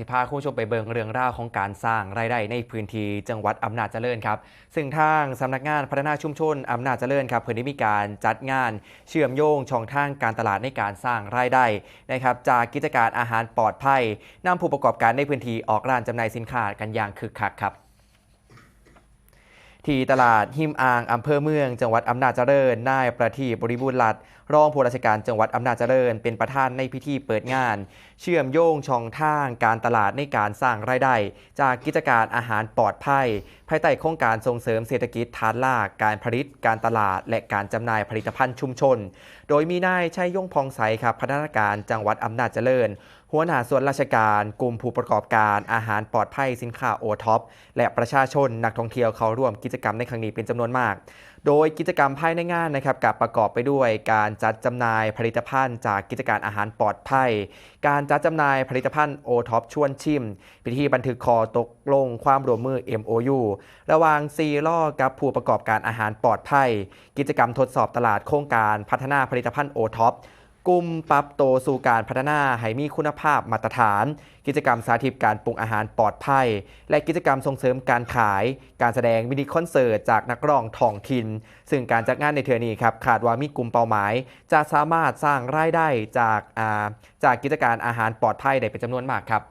สิพาคุณผู้ชมไปเบิงเรื่องราวของการสร้างรายได้ในพื้นที่จังหวัดอำนาจเจริญครับ ซึ่งทางสำนักงานพัฒนาชุมชนอำนาจเจริญครับเพิ่นได้มีการจัดงานเชื่อมโยงช่องทางการตลาดในการสร้างรายได้นะครับจากกิจการอาหารปลอดภัยนำผู้ประกอบการในพื้นที่ออกร้านจำหน่ายสินค้ากันอย่างคึกคักครับ ที่ตลาดหิมอ่างอำเภอเมือง จังหวัดอำนาจเจริญนายประทีปบริบูรณ์รัตน์รองผู้ราชการจังหวัดอำนาจเจริญ เป็นประธานในพิธีเปิดงาน เชื่อมโยงช่องทางการตลาดในการสร้างรายได้ จากกิจการอาหารปลอดภัย ภายใต้โครงการส่งเสริมเศรษฐกิจฐานรากการผลิต การตลาด และการจำหน่ายผลิตภัณฑ์ชุมชน โดยมีนายชัยยงพองใสครับพัฒนาการจังหวัดอำนาจเจริญ หัวหน้าส่วนราชการ กลุ่มผู้ประกอบการอาหารปลอดภัยสินค้าโอท็อปและประชาชนนักท่องเที่ยวเข้าร่วมกิจกรรมในครั้งนี้เป็นจำนวนมาก โดยกิจกรรมภายในงานนะครับกับประกอบไปด้วย การจัดจำหน่ายผลิตภัณฑ์ จากกิจการอาหารปลอดภัย การจัดจำหน่ายผลิตภัณฑ์โอท็อปชวนชิม พิธีบันทึกคอตกลงความร่วมมือ MOU ระหว่างซีล่อกับผู้ประกอบการอาหารปลอดภัย กิจกรรมทดสอบตลาดโครงการพัฒนาผลิตภัณฑ์โอท็อป กลุ่มปรับโตสู่การพัฒนาให้มีคุณภาพมาตรฐาน กิจกรรมสาธิตการปรุงอาหารปลอดภัย และกิจกรรมส่งเสริมการขาย การแสดงมินิคอนเสิร์ตจากนักร้องท้องถิ่น ซึ่งการจัดงานในเทือนี้ครับคาดว่ามีกลุ่มเป้าหมาย จะสามารถสร้างรายได้จากาจากกิจการอาหารปลอดภัยได้เป็นจำนวนมากครับ